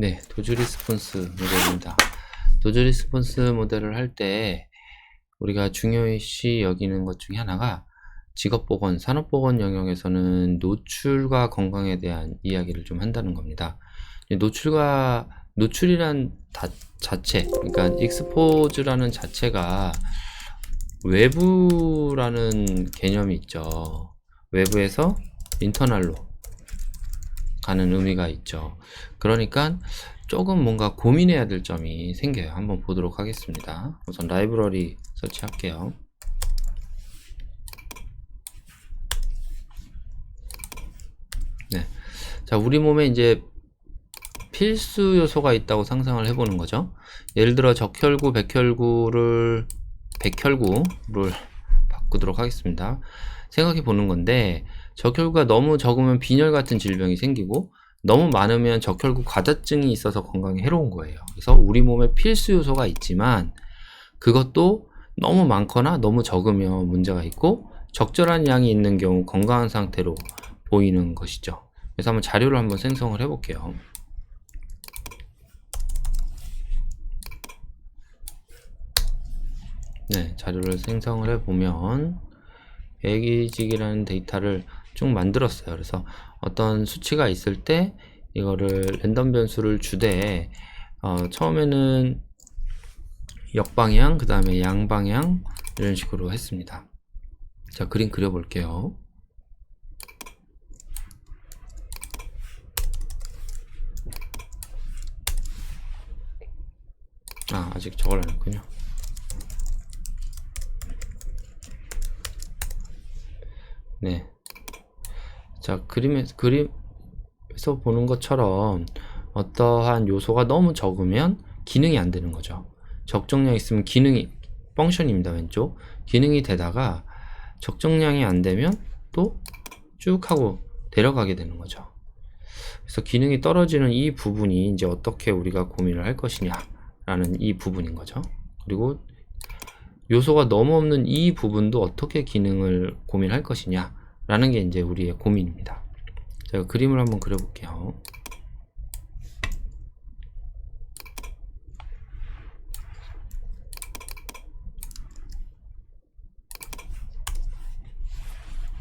네, 도주 리스폰스 모델입니다. 도주 리스폰스 모델을 할 때 우리가 중요시 여기는 것 중에 하나가 직업보건, 산업보건 영역에서는 노출과 건강에 대한 이야기를 좀 한다는 겁니다. 이 노출과 노출이란 다- 자체, 그러니까 익스포즈라는 자체가 외부라는 개념이 있죠. 외부에서 인터널로 가는 의미가 있죠. 그러니까 조금 뭔가 고민해야 될 점이 생겨요. 한번 보도록 하겠습니다. 우선 라이브러리 설치할게요. 네. 자, 우리 몸에 이제 필수 요소가 있다고 상상을 해보는 거죠. 예를 들어 적혈구, 백혈구를 백혈구를 바꾸도록 하겠습니다. 생각해 보는 건데 적혈구가 너무 적으면 빈혈 같은 질병이 생기고 너무 많으면 적혈구 과다증이 있어서 건강에 해로운 거예요. 그래서 우리 몸에 필수 요소가 있지만 그것도 너무 많거나 너무 적으면 문제가 있고 적절한 양이 있는 경우 건강한 상태로 보이는 것이죠. 그래서 한번 자료를 한번 생성을 해볼게요. 네, 자료를 생성을 해보면 배기직이라는 데이터를 쭉 만들었어요. 그래서 어떤 수치가 있을 때 이거를 랜덤 변수를 주되 어, 처음에는 역방향, 그 다음에 양방향 이런 식으로 했습니다. 자, 그림 그려볼게요. 아, 아직 저걸 안 했군요. 네. 자, 그림에, 그림에서 보는 것처럼 어떠한 요소가 너무 적으면 기능이 안 되는 거죠. 적정량 있으면 기능이, 펑션입니다, 왼쪽. 기능이 되다가 적정량이 안 되면 또 쭉 하고 내려가게 되는 거죠. 그래서 기능이 떨어지는 이 부분이 이제 어떻게 우리가 고민을 할 것이냐라는 이 부분인 거죠. 그리고 요소가 너무 없는 이 부분도 어떻게 기능을 고민할 것이냐? 라는 게 이제 우리의 고민입니다. 제가 그림을 한번 그려볼게요.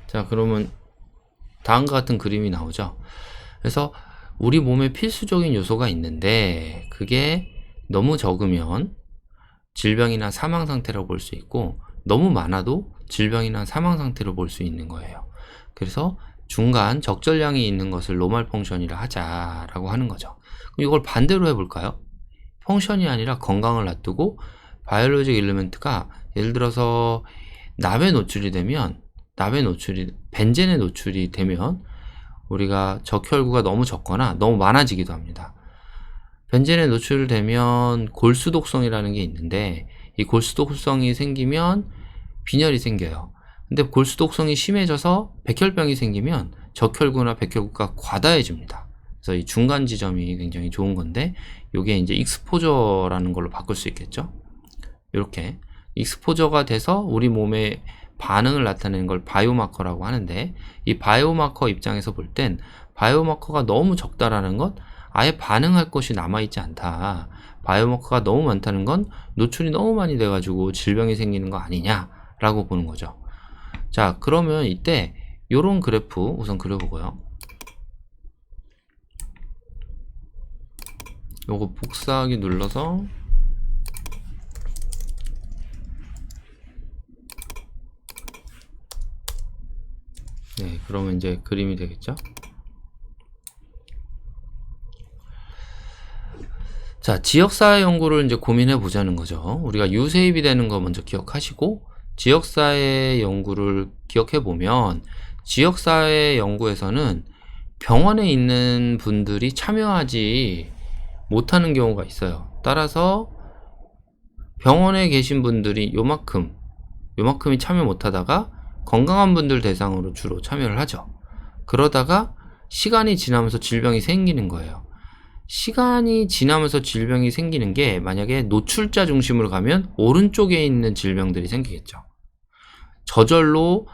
자 그러면 다음과 같은 그림이 나오죠? 그래서 우리 몸에 필수적인 요소가 있는데 그게 너무 적으면 질병이나 사망 상태라고 볼 수 있고 너무 많아도 질병이나 사망 상태로 볼 수 있는 거예요. 그래서 중간 적절량이 있는 것을 노멀 펑션이라 하자라고 하는 거죠. 그럼 이걸 반대로 해볼까요? 펑션이 아니라 건강을 놔두고 바이올로직 일리멘트가 예를 들어서 납에 노출이 되면 납에 노출이 벤젠에 노출이 되면 우리가 적혈구가 너무 적거나 너무 많아지기도 합니다. 벤젠에 노출되면 골수독성이라는 게 있는데 이 골수독성이 생기면 빈혈이 생겨요. 근데 골수독성이 심해져서 백혈병이 생기면 적혈구나 백혈구가 과다해집니다. 그래서 이 중간 지점이 굉장히 좋은 건데 이게 이제 익스포저라는 걸로 바꿀 수 있겠죠. 이렇게 익스포저가 돼서 우리 몸에 반응을 나타내는 걸 바이오마커라고 하는데 이 바이오마커 입장에서 볼 땐 바이오마커가 너무 적다라는 것 아예 반응할 것이 남아있지 않다. 바이오마커가 너무 많다는 건 노출이 너무 많이 돼가지고 질병이 생기는 거 아니냐라고 보는 거죠. 자, 그러면 이때 요런 그래프 우선 그려보고요. 요거 복사하기 눌러서 네, 그러면 이제 그림이 되겠죠? 자, 지역사회 연구를 이제 고민해 보자는 거죠. 우리가 유세입이 되는 거 먼저 기억하시고, 지역사회 연구를 기억해 보면, 지역사회 연구에서는 병원에 있는 분들이 참여하지 못하는 경우가 있어요. 따라서 병원에 계신 분들이 요만큼, 요만큼이 참여 못하다가 건강한 분들 대상으로 주로 참여를 하죠. 그러다가 시간이 지나면서 질병이 생기는 거예요. 시간이 지나면서 질병이 생기는 게 만약에 노출자 중심으로 가면 오른쪽에 있는 질병들이 생기겠죠. 저절로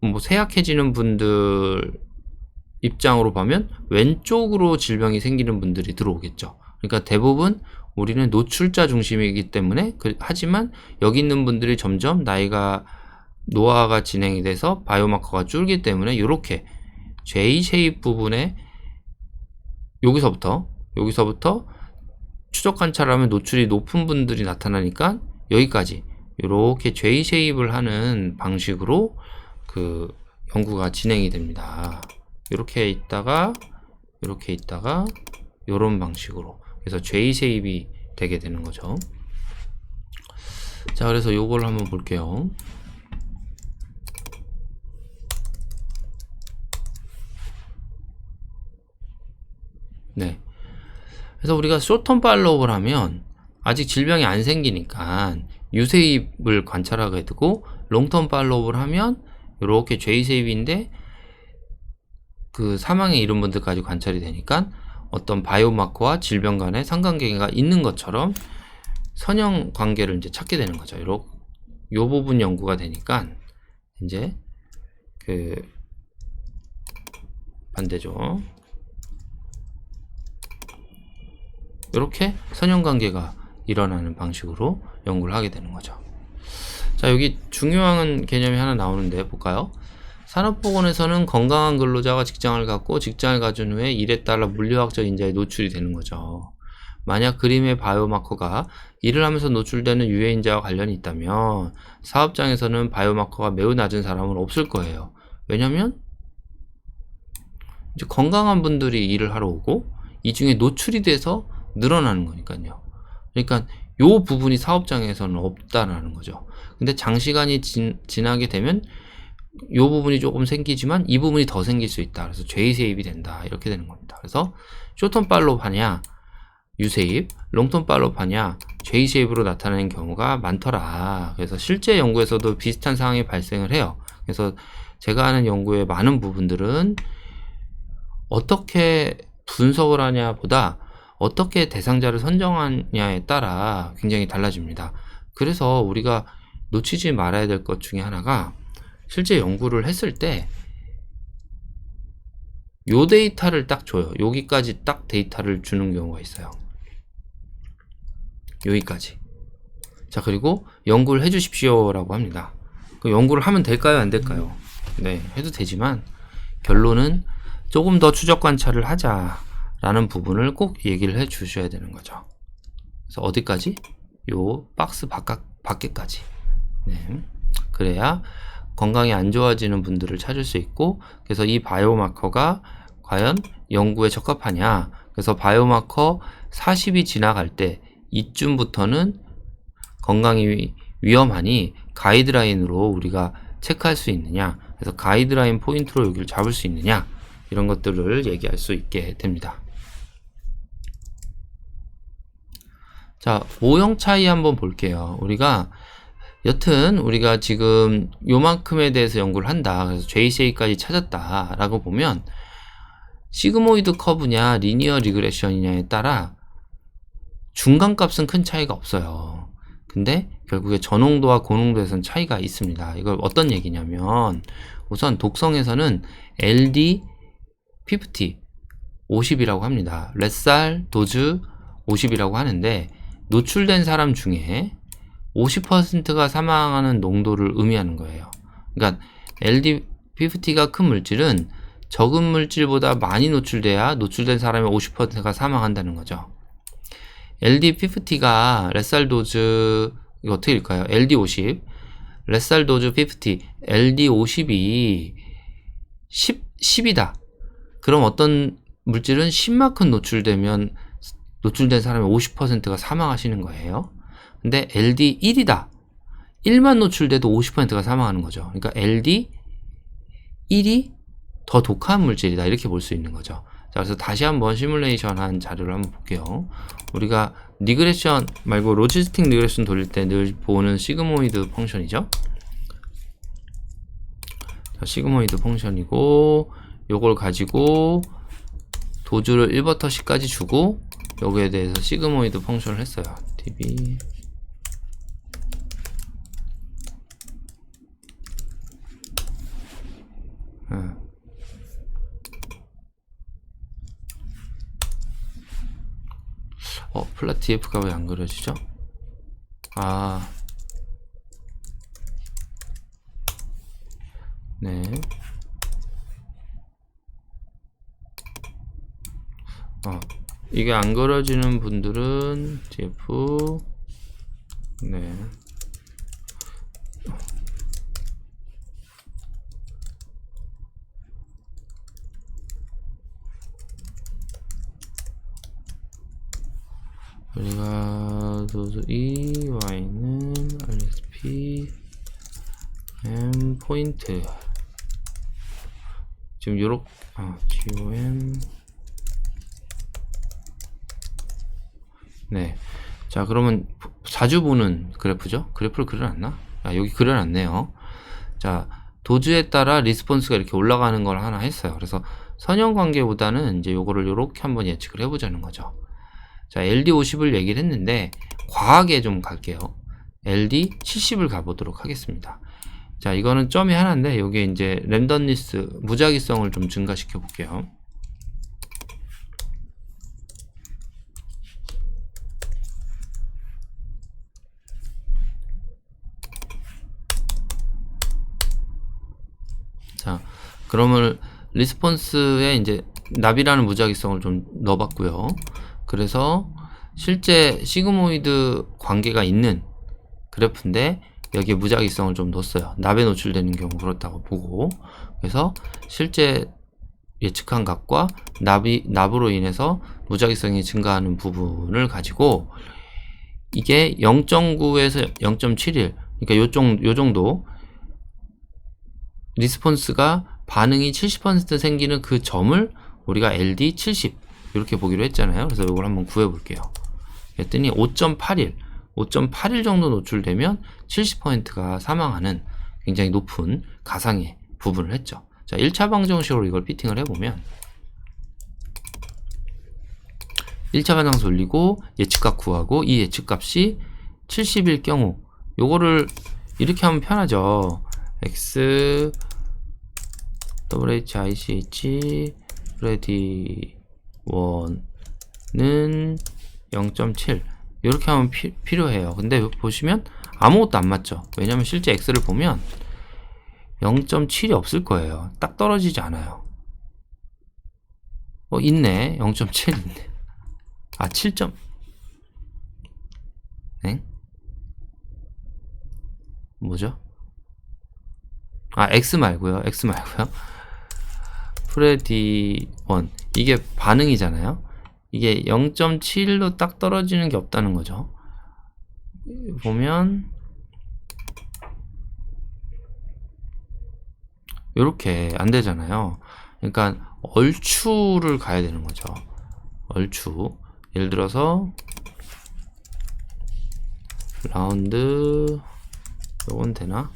뭐 쇠약해지는 분들 입장으로 보면 왼쪽으로 질병이 생기는 분들이 들어오겠죠. 그러니까 대부분 우리는 노출자 중심이기 때문에 그- 하지만 여기 있는 분들이 점점 나이가 노화가 진행이 돼서 바이오마커가 줄기 때문에 이렇게 J 쉐입 부분에 여기서부터 여기서부터 추적 관찰하면 노출이 높은 분들이 나타나니까 여기까지 이렇게 J 쉐입을 하는 방식으로 그 연구가 진행이 됩니다. 이렇게 있다가 이렇게 있다가 이런 방식으로 그래서 J 쉐입이 되게 되는 거죠. 자, 그래서 요걸 한번 볼게요. 네. 그래서 우리가 쇼텀 팔로우를 하면 아직 질병이 안 생기니까 유세입을 관찰하게 되고 롱텀 팔로우를 하면 이렇게 J세입인데 그 사망에 이른 분들까지 관찰이 되니까 어떤 바이오마커와 질병 간의 상관관계가 있는 것처럼 선형 관계를 이제 찾게 되는 거죠. 요요 부분 연구가 되니까 이제 그 반대죠. 이렇게 선형 관계가 일어나는 방식으로 연구를 하게 되는 거죠. 자, 여기 중요한 개념이 하나 나오는데 볼까요? 산업보건에서는 건강한 근로자가 직장을 갖고 직장을 가진 후에 일에 따라 물리학적 인자에 노출이 되는 거죠. 만약 그림의 바이오마커가 일을 하면서 노출되는 유해인자와 관련이 있다면 사업장에서는 바이오마커가 매우 낮은 사람은 없을 거예요. 왜냐면 이제 건강한 분들이 일을 하러 오고 이 중에 노출이 돼서 늘어나는 거니까요. 그러니까 요 부분이 사업장에서는 없다라는 거죠. 근데 장시간이 진, 지나게 되면 요 부분이 조금 생기지만 이 부분이 더 생길 수 있다. 그래서 J세입이 된다. 이렇게 되는 겁니다. 그래서 쇼턴 팔로우 하냐 U세입, 롱턴 팔로우 하냐 J세입으로 나타나는 경우가 많더라. 그래서 실제 연구에서도 비슷한 상황이 발생을 해요. 그래서 제가 하는 연구의 많은 부분들은 어떻게 분석을 하냐 보다 어떻게 대상자를 선정하냐에 따라 굉장히 달라집니다. 그래서 우리가 놓치지 말아야 될 것 중에 하나가 실제 연구를 했을 때 요 데이터를 딱 줘요. 여기까지 딱 데이터를 주는 경우가 있어요. 여기까지. 자, 그리고 연구를 해 주십시오라고 합니다. 그 연구를 하면 될까요? 안 될까요? 네, 해도 되지만 결론은 조금 더 추적 관찰을 하자 라는 부분을 꼭 얘기를 해 주셔야 되는 거죠. 그래서 어디까지? 요 박스 바깥, 밖에까지. 네. 그래야 건강이 안 좋아지는 분들을 찾을 수 있고, 그래서 이 바이오마커가 과연 연구에 적합하냐. 그래서 바이오마커 40이 지나갈 때 이쯤부터는 건강이 위- 위험하니 가이드라인으로 우리가 체크할 수 있느냐. 그래서 가이드라인 포인트로 여기를 잡을 수 있느냐. 이런 것들을 얘기할 수 있게 됩니다. 자, 모형 차이 한번 볼게요. 우리가 여튼 우리가 지금 요만큼에 대해서 연구를 한다. 그래서 JCA까지 찾았다라고 보면 시그모이드 커브냐 리니어 리그레션이냐에 따라 중간 값은 큰 차이가 없어요. 근데 결국에 저농도와 고농도에서는 차이가 있습니다. 이걸 어떤 얘기냐면 우선 독성에서는 LD 50, 50이라고 합니다. 레살 도즈 50이라고 하는데 노출된 사람 중에 50%가 사망하는 농도를 의미하는 거예요. 그러니까 LD50가 큰 물질은 적은 물질보다 많이 노출돼야 노출된 사람의 50%가 사망한다는 거죠. LD50가 레살 도즈 이거 어떻게 읽을까요? LD50 레살 도즈 50 LD50이 10 10이다. 그럼 어떤 물질은 10만큼 노출되면 노출된 사람의 50%가 사망하시는 거예요. 근데 LD 1이다. 1만 노출돼도 50%가 사망하는 거죠. 그러니까 LD 1이 더 독한 물질이다. 이렇게 볼 수 있는 거죠. 자, 그래서 다시 한번 시뮬레이션 한 자료를 한번 볼게요. 우리가 리그레션 말고 로지스틱 리그레션 돌릴 때 늘 보는 시그모이드 펑션이죠. 자, 시그모이드 펑션이고 요걸 가지고 도주를 1부터 10까지 주고 여기에 대해서 시그모이드 펑션을 했어요. db 음. 어, 플랫 DF가 왜 안 그려지죠? 아. 네. 어, 이게 안 그려지는 분들은 DF 네. 우리가 도수 E, Y는 RSP, M 포인트. 지금 요렇게, 아, GOM. 네. 자, 그러면 자주 보는 그래프죠? 그래프를 그려놨나? 아, 여기 그려놨네요. 자, 도주에 따라 리스폰스가 이렇게 올라가는 걸 하나 했어요. 그래서 선형 관계보다는 이제 요거를 요렇게 한번 예측을 해보자는 거죠. 자, LD50을 얘기를 했는데, 과하게 좀 갈게요. LD70을 가보도록 하겠습니다. 자, 이거는 점이 하나인데, 여기에 이제 랜덤리스, 무작위성을 좀 증가시켜 볼게요. 자, 그러면 리스폰스에 이제 납이라는 무작위성을 좀 넣어봤고요. 그래서 실제 시그모이드 관계가 있는 그래프인데 여기에 무작위성을 좀 넣었어요. 납에 노출되는 경우 그렇다고 보고 그래서 실제 예측한 값과 납이 납으로 인해서 무작위성이 증가하는 부분을 가지고 이게 0.9에서 0.71 그러니까 요 정도, 요 정도 리스폰스가 반응이 70% 생기는 그 점을 우리가 LD 70 이렇게 보기로 했잖아요. 그래서 이걸 한번 구해 볼게요. 그랬더니 5.81 5.81 정도 노출되면 70%가 사망하는 굉장히 높은 가상의 부분을 했죠. 자, 1차 방정식으로 이걸 피팅을 해보면 1차 반장수 올리고 예측값 구하고 이 예측값이 70일 경우 요거를 이렇게 하면 편하죠. x WHICH ready 1는 0.7 이렇게 하면 피, 필요해요. 근데 보시면 아무것도 안 맞죠. 왜냐면 실제 x를 보면 0.7이 없을 거예요. 딱 떨어지지 않아요. 어, 있네. 0.7 있네. 아, 7점. 네? 뭐죠? 아, x 말고요. x 말고요. 프레디 1. 이게 반응이잖아요. 이게 0.7로 딱 떨어지는 게 없다는 거죠. 보면 이렇게 안 되잖아요. 그러니까 얼추를 가야 되는 거죠. 얼추. 예를 들어서 라운드 요건 되나?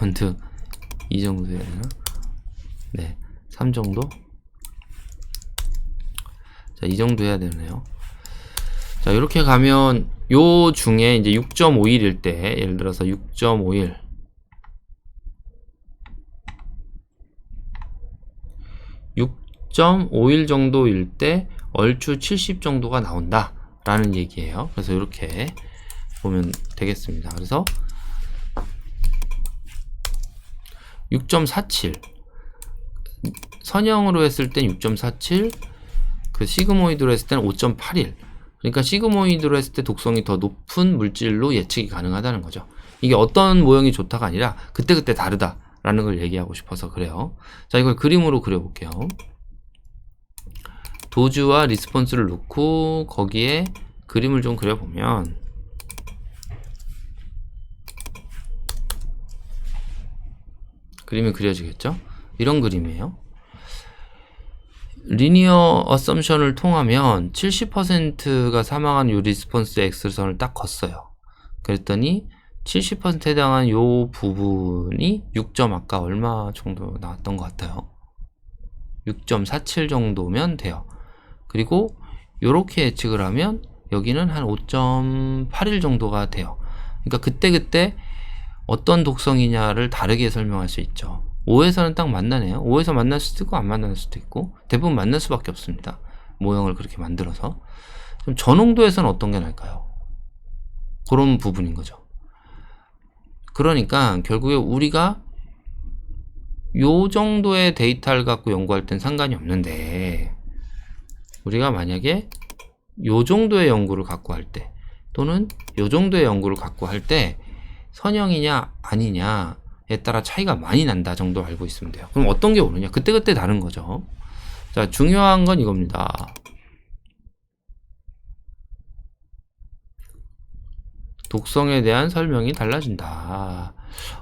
라운드 이 정도 해야 되나? 네, 3 정도? 자, 이 정도 해야 되네요. 자, 이렇게 가면 요 중에 이제 6.51일 때, 예를 들어서 6.51 6.51 정도일 때 얼추 70 정도가 나온다 라는 얘기예요. 그래서 이렇게 보면 되겠습니다. 그래서 6.47 선형으로 했을 땐 6.47, 그 시그모이드로 했을 때는 5.81. 그러니까 시그모이드로 했을 때 독성이 더 높은 물질로 예측이 가능하다는 거죠. 이게 어떤 모형이 좋다가 아니라 그때그때 다르다라는 걸 얘기하고 싶어서 그래요. 자, 이걸 그림으로 그려볼게요. 도주와 리스폰스를 놓고 거기에 그림을 좀 그려보면 그림이 그려지겠죠? 이런 그림이에요. 리니어 어썸션을 통하면 70%가 사망한 요 리스폰스 X선을 딱 걷어요. 그랬더니 70%에 해당한 요 부분이 6점 아까 얼마 정도 나왔던 것 같아요. 6.47 정도면 돼요. 그리고 요렇게 예측을 하면 여기는 한 5.81 정도가 돼요. 그러니까 그때그때 어떤 독성이냐를 다르게 설명할 수 있죠. 5에서는 딱 만나네요. 5에서 만날 수도 있고 안 만날 수도 있고 대부분 만날 수밖에 없습니다. 모형을 그렇게 만들어서 그럼 저농도에서는 어떤 게 날까요? 그런 부분인 거죠. 그러니까 결국에 우리가 요 정도의 데이터를 갖고 연구할 땐 상관이 없는데 우리가 만약에 요 정도의 연구를 갖고 할 때 또는 요 정도의 연구를 갖고 할 때 선형이냐 아니냐에 따라 차이가 많이 난다 정도 알고 있으면 돼요. 그럼 어떤 게 오르냐? 그때그때 다른 거죠. 자, 중요한 건 이겁니다. 독성에 대한 설명이 달라진다.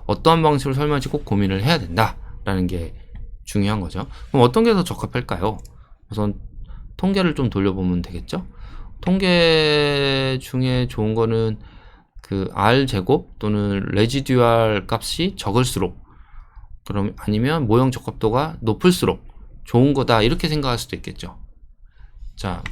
어떠한 방식으로 설명할지 꼭 고민을 해야 된다라는 게 중요한 거죠. 그럼 어떤 게 더 적합할까요? 우선 통계를 좀 돌려보면 되겠죠. 통계 중에 좋은 거는 그 R 제곱 또는 레지듀얼 값이 적을수록 그럼 아니면 모형 적합도가 높을수록 좋은 거다 이렇게 생각할 수도 있겠죠. 자,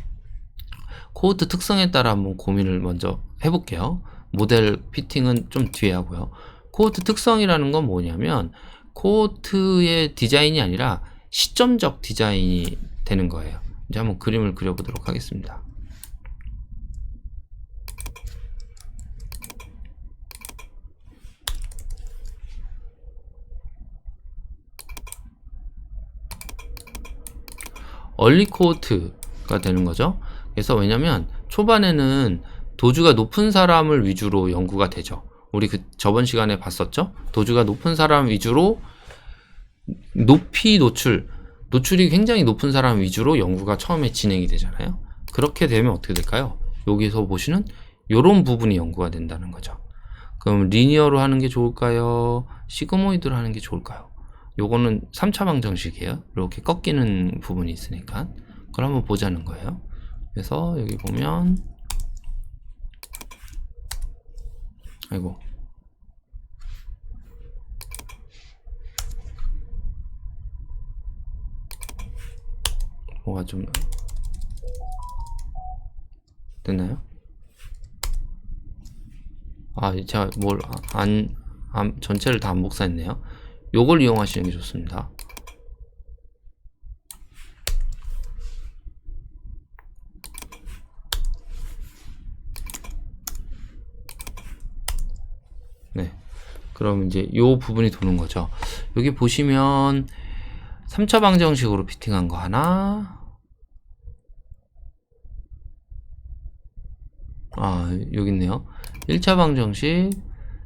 코호트 특성에 따라 한번 고민을 먼저 해볼게요. 모델 피팅은 좀 뒤에 하고요. 코호트 특성이라는 건 뭐냐면 코호트의 디자인이 아니라 시점적 디자인이 되는 거예요. 이제 한번 그림을 그려보도록 하겠습니다. 얼리 코호트가 되는 거죠. 그래서 왜냐면 초반에는 도주가 높은 사람을 위주로 연구가 되죠. 우리 그 저번 시간에 봤었죠? 도주가 높은 사람 위주로 높이 노출, 노출이 굉장히 높은 사람 위주로 연구가 처음에 진행이 되잖아요. 그렇게 되면 어떻게 될까요? 여기서 보시는 이런 부분이 연구가 된다는 거죠. 그럼 리니어로 하는 게 좋을까요? 시그모이드로 하는 게 좋을까요? 요거는 3차 방정식이에요. 이렇게 꺾이는 부분이 있으니까. 그걸 한번 보자는 거예요. 그래서 여기 보면 아이고 뭐가 좀 됐나요? 아 제가 뭘안 안, 전체를 다 안 복사했네요 요걸 이용하시는 게 좋습니다 네. 그럼 이제 요 부분이 도는 거죠. 여기 보시면 3차 방정식으로 피팅한 거 하나. 아, 여기 있네요. 1차 방정식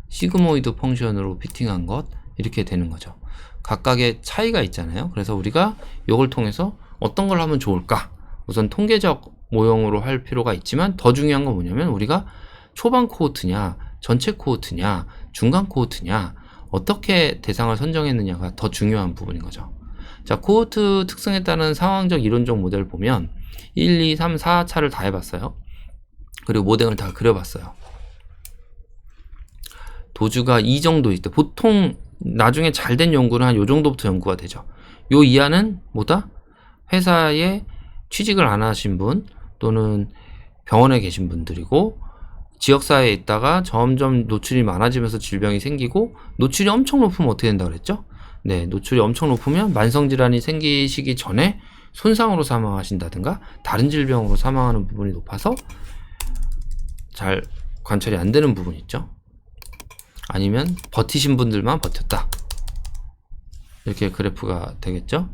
시그모이드 펑션으로 피팅한 것 이렇게 되는 거죠. 각각의 차이가 있잖아요. 그래서 우리가 이걸 통해서 어떤 걸 하면 좋을까? 우선 통계적 모형으로 할 필요가 있지만 더 중요한 건 뭐냐면 우리가 초반 코호트냐 전체 코호트냐, 중간 코호트냐, 어떻게 대상을 선정했느냐가 더 중요한 부분인 거죠. 자, 코호트 특성에 따른 상황적 이론적 모델을 보면 1, 2, 3, 4차를 다 해봤어요. 그리고 모델을 다 그려봤어요. 도주가 이 정도 있대. 보통 나중에 잘 된 연구는 한 요 정도부터 연구가 되죠. 요 이하는 뭐다? 회사에 취직을 안 하신 분 또는 병원에 계신 분들이고 지역사회에 있다가 점점 노출이 많아지면서 질병이 생기고 노출이 엄청 높으면 어떻게 된다 그랬죠? 네, 노출이 엄청 높으면 만성질환이 생기시기 전에 손상으로 사망하신다든가 다른 질병으로 사망하는 부분이 높아서 잘 관찰이 안 되는 부분이 있죠. 아니면 버티신 분들만 버텼다. 이렇게 그래프가 되겠죠.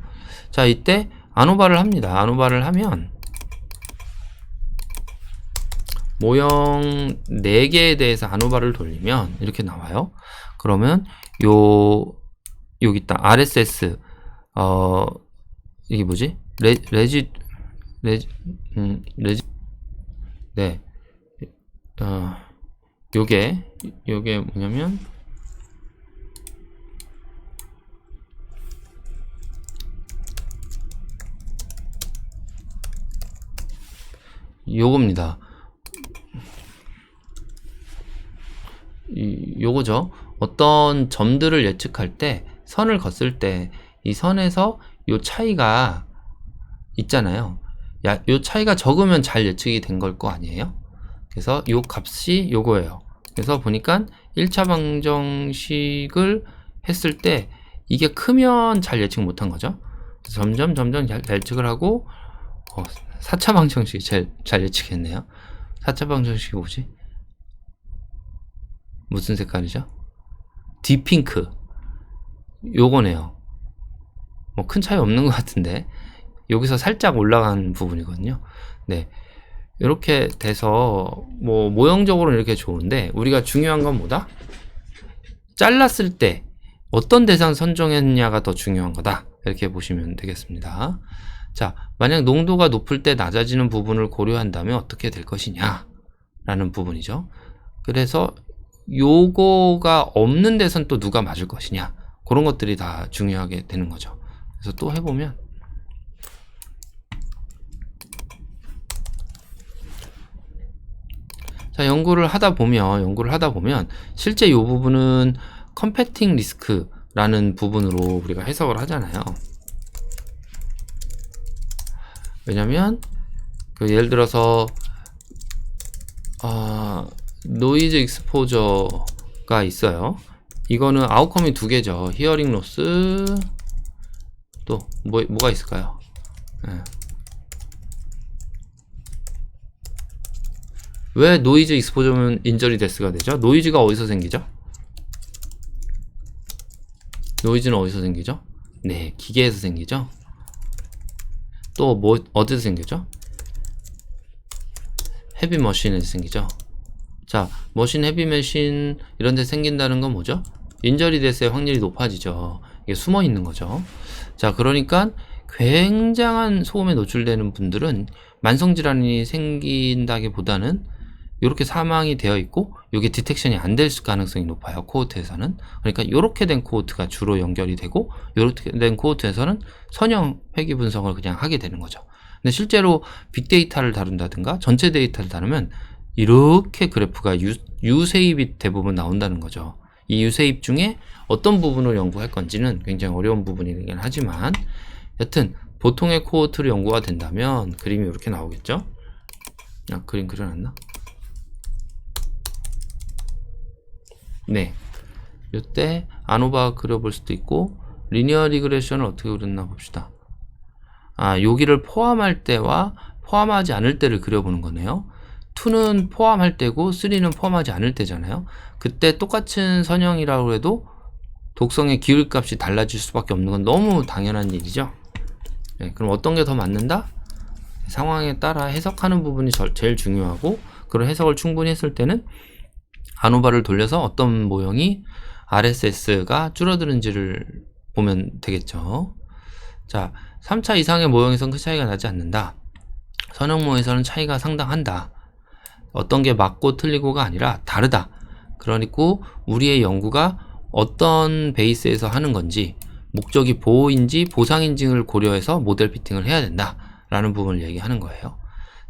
자, 이때 아노바를 합니다. 아노바를 하면 모형 4개에 대해서 아노바를 돌리면 이렇게 나와요. 그러면 요 여기 있다. RSS 어 이게 뭐지? 레, 레지 레지 음 레지 네. 어 요게 요게 뭐냐면 요겁니다. 이, 요거죠. 어떤 점들을 예측할 때 선을 걷을 때 이 선에서 요 차이가 있잖아요. 야, 요 차이가 적으면 잘 예측이 된 걸 거 아니에요? 그래서 요 값이 요거예요. 그래서 보니까 1차 방정식을 했을 때 이게 크면 잘 예측 못한 거죠. 점점 점점 잘, 잘 예측을 하고 어, 4차 방정식이 제일 잘 예측했네요. 4차 방정식이 뭐지? 무슨 색깔이죠? 딥핑크 요거네요. 뭐 큰 차이 없는 것 같은데 여기서 살짝 올라간 부분이거든요. 네. 이렇게 돼서 뭐 모형적으로는 이렇게 좋은데 우리가 중요한 건 뭐다? 잘랐을 때 어떤 대상 선정했냐가 더 중요한 거다. 이렇게 보시면 되겠습니다. 자, 만약 농도가 높을 때 낮아지는 부분을 고려한다면 어떻게 될 것이냐? 라는 부분이죠. 그래서 요거가 없는 데선 또 누가 맞을 것이냐? 그런 것들이 다 중요하게 되는 거죠. 그래서 또 해보면 자, 연구를 하다 보면, 연구를 하다 보면, 실제 이 부분은 컴패팅 리스크라는 부분으로 우리가 해석을 하잖아요. 왜냐면, 그 예를 들어서, 아, 노이즈 익스포저가 있어요. 이거는 아웃컴이 두 개죠. 히어링 로스, 또, 뭐, 뭐가 있을까요? 예. 왜 노이즈 익스포저면 인저리 데스가 되죠? 노이즈가 어디서 생기죠? 노이즈는 어디서 생기죠? 네, 기계에서 생기죠? 또 뭐, 어디서 생기죠? 헤비 머신에서 생기죠? 자, 머신, 헤비 머신 이런 데 생긴다는 건 뭐죠? 인저리 데스의 확률이 높아지죠. 이게 숨어 있는 거죠. 자, 그러니까 굉장한 소음에 노출되는 분들은 만성질환이 생긴다기보다는 이렇게 사망이 되어 있고 이게 디텍션이 안 될 가능성이 높아요 코호트에서는. 그러니까 이렇게 된 코호트가 주로 연결이 되고 이렇게 된 코호트에서는 선형 회귀 분석을 그냥 하게 되는 거죠. 근데 실제로 빅데이터를 다룬다든가 전체 데이터를 다루면 이렇게 그래프가 유, 유세입이 대부분 나온다는 거죠. 이 유세입 중에 어떤 부분을 연구할 건지는 굉장히 어려운 부분이긴 하지만 여튼 보통의 코호트를 연구가 된다면 그림이 이렇게 나오겠죠? 아, 그림 그려놨나? 네. 이때 아노바 그려볼 수도 있고 리니어 리그레션을 어떻게 그렸나 봅시다. 아, 여기를 포함할 때와 포함하지 않을 때를 그려보는 거네요. 2는 포함할 때고 3는 포함하지 않을 때잖아요. 그때 똑같은 선형이라고 해도 독성의 기울 값이 달라질 수밖에 없는 건 너무 당연한 일이죠. 네, 그럼 어떤 게 더 맞는다? 상황에 따라 해석하는 부분이 제일 중요하고 그런 해석을 충분히 했을 때는 아노바를 돌려서 어떤 모형이 RSS가 줄어드는지를 보면 되겠죠. 자, 3차 이상의 모형에선 큰 차이가 나지 않는다. 선형모에서는 차이가 상당한다. 어떤 게 맞고 틀리고가 아니라 다르다. 그러니까 우리의 연구가 어떤 베이스에서 하는 건지 목적이 보호인지 보상인지를 고려해서 모델 피팅을 해야 된다. 라는 부분을 얘기하는 거예요.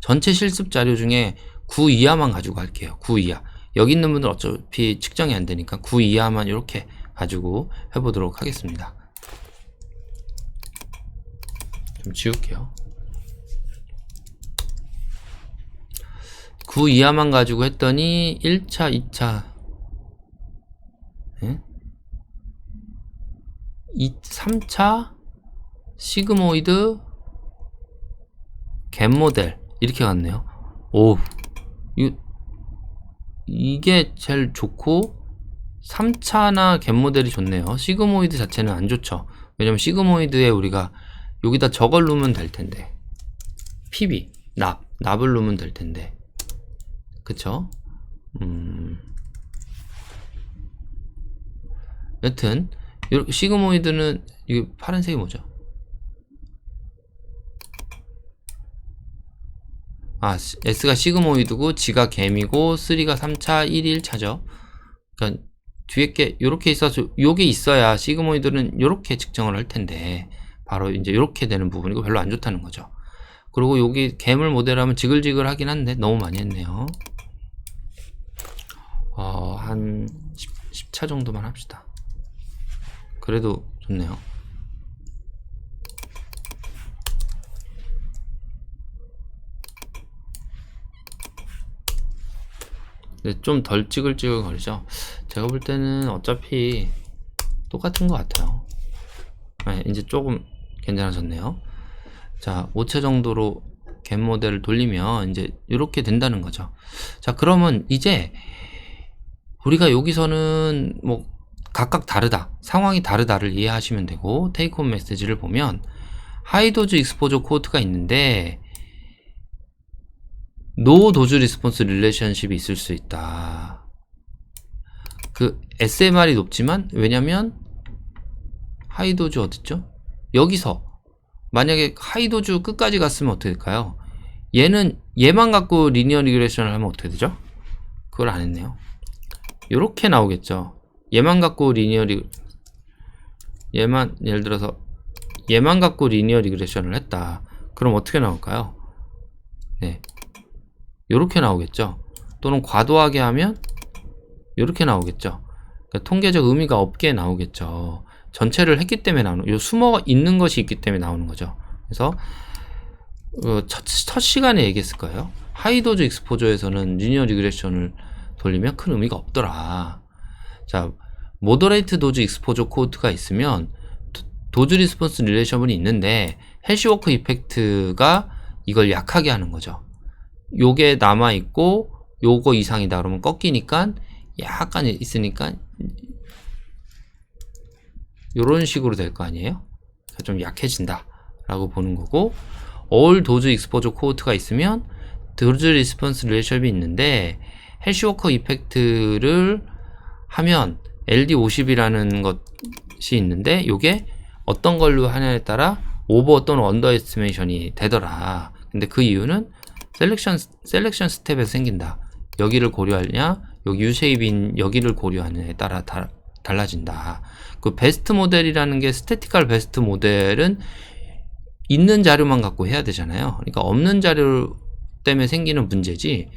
전체 실습 자료 중에 9 이하만 가지고 할게요. 9 이하. 여기 있는 분들 어차피 측정이 안 되니까 9 이하만 이렇게 가지고 해보도록 하겠습니다. 좀 지울게요. 9 이하만 가지고 했더니 1차, 2차, 예? 2, 3차 시그모이드 갭 모델 이렇게 갔네요. 오, 이거 이게 제일 좋고 3차나 갭 모델이 좋네요. 시그모이드 자체는 안 좋죠. 왜냐면 시그모이드에 우리가 여기다 저걸 넣으면 될 텐데 PB, 납, 납을 넣으면 될 텐데 그쵸? 음... 여튼 시그모이드는 이게 파란색이 뭐죠? 아, S가 시그모이드고 G가 갬이고 3가 3차 1이 1차죠. 그러니까 뒤에 게 요렇게 있어서 요게 있어야 시그모이드는 요렇게 측정을 할 텐데 바로 이제 요렇게 되는 부분이고 별로 안 좋다는 거죠. 그리고 여기 갬을 모델하면 지글지글 하긴 한데 너무 많이 했네요. 어, 한 10, 10차 정도만 합시다. 그래도 좋네요. 근데 좀 덜 찌글찌글 거리죠. 제가 볼 때는 어차피 똑같은 것 같아요. 네, 이제 조금 괜찮아졌네요. 자, 5체 정도로 갭 모델을 돌리면 이제 이렇게 된다는 거죠. 자, 그러면 이제 우리가 여기서는 뭐 각각 다르다, 상황이 다르다를 이해하시면 되고 테이크홈 메시지를 보면 하이도즈 익스포저 코드가 있는데 노 도즈 리스폰스 릴레이션십이 있을 수 있다. 그 SMR이 높지만 왜냐면 하이 도즈 어딨죠? 여기서 만약에 하이 도즈 끝까지 갔으면 어떻게 될까요? 얘는 얘만 갖고 리니어 리그레션을 하면 어떻게 되죠? 그걸 안 했네요. 요렇게 나오겠죠. 얘만 갖고 리니어 리 얘만 예를 들어서 얘만 갖고 리니어 리그레션을 했다. 그럼 어떻게 나올까요? 네. 요렇게 나오겠죠. 또는 과도하게 하면 요렇게 나오겠죠. 그러니까 통계적 의미가 없게 나오겠죠. 전체를 했기 때문에 나오는 요 숨어 있는 것이 있기 때문에 나오는 거죠. 그래서 어, 첫, 첫 시간에 얘기했을 거예요. 하이도즈 익스포저에서는 리니어 리그레션을 돌리면 큰 의미가 없더라. 자, 모더레이트 도즈 익스포저 코드가 있으면 도- 도즈 리스폰스 릴레이션이 있는데 해시워크 이펙트가 이걸 약하게 하는 거죠. 요게 남아 있고 요거 이상이다 그러면 꺾이니까 약간 있으니까 요런 식으로 될 거 아니에요? 그래서 좀 약해진다 라고 보는 거고 all 도즈 익스포저 코드가 있으면 도즈 리스폰스 릴레이션이 있는데 해시워커 이펙트를 하면 LD50이라는 것이 있는데 요게 어떤 걸로 하냐에 따라 오버 또는 언더 에스티메이션이 되더라. 근데 그 이유는 셀렉션 셀렉션 스텝에서 생긴다. 여기를 고려하냐, 여기 유쉐입인 여기를 고려하느냐에 따라 다, 달라진다. 그 베스트 모델이라는 게 스태티컬 베스트 모델은 있는 자료만 갖고 해야 되잖아요. 그러니까 없는 자료 때문에 생기는 문제지.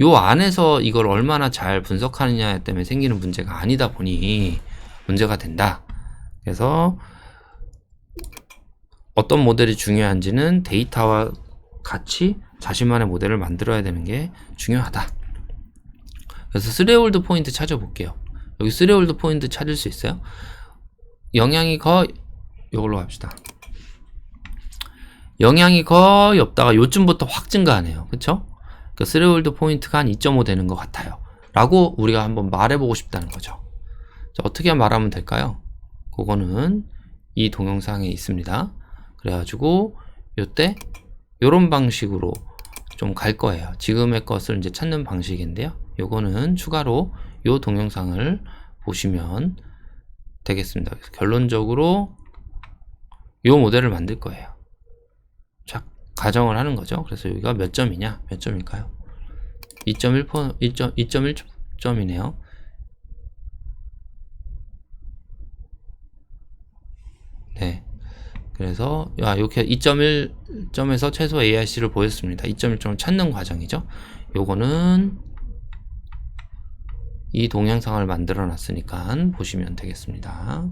요 안에서 이걸 얼마나 잘 분석하느냐 때문에 생기는 문제가 아니다 보니 문제가 된다. 그래서 어떤 모델이 중요한지는 데이터와 같이 자신만의 모델을 만들어야 되는 게 중요하다. 그래서 스레홀드 포인트 찾아볼게요. 여기 스레홀드 포인트 찾을 수 있어요? 영향이 거의 이걸로 합시다. 영향이 거의 없다가 요쯤부터 확 증가하네요. 그쵸? 그 스레홀드 포인트가 한 2.5 되는 것 같아요. 라고 우리가 한번 말해보고 싶다는 거죠. 자, 어떻게 말하면 될까요? 그거는 이 동영상에 있습니다. 그래가지고 요때 요런 방식으로 좀 갈 거예요. 지금의 것을 이제 찾는 방식인데요. 요거는 추가로 요 동영상을 보시면 되겠습니다. 결론적으로 요 모델을 만들 거예요. 자, 가정을 하는 거죠. 그래서 여기가 몇 점이냐? 몇 점일까요? 2.1 2.1점이네요. 네. 그래서 아, 이렇게 2.1점에서 최소 AIC를 보였습니다. 2.1점을 찾는 과정이죠. 요거는 이 동영상을 만들어 놨으니까 보시면 되겠습니다.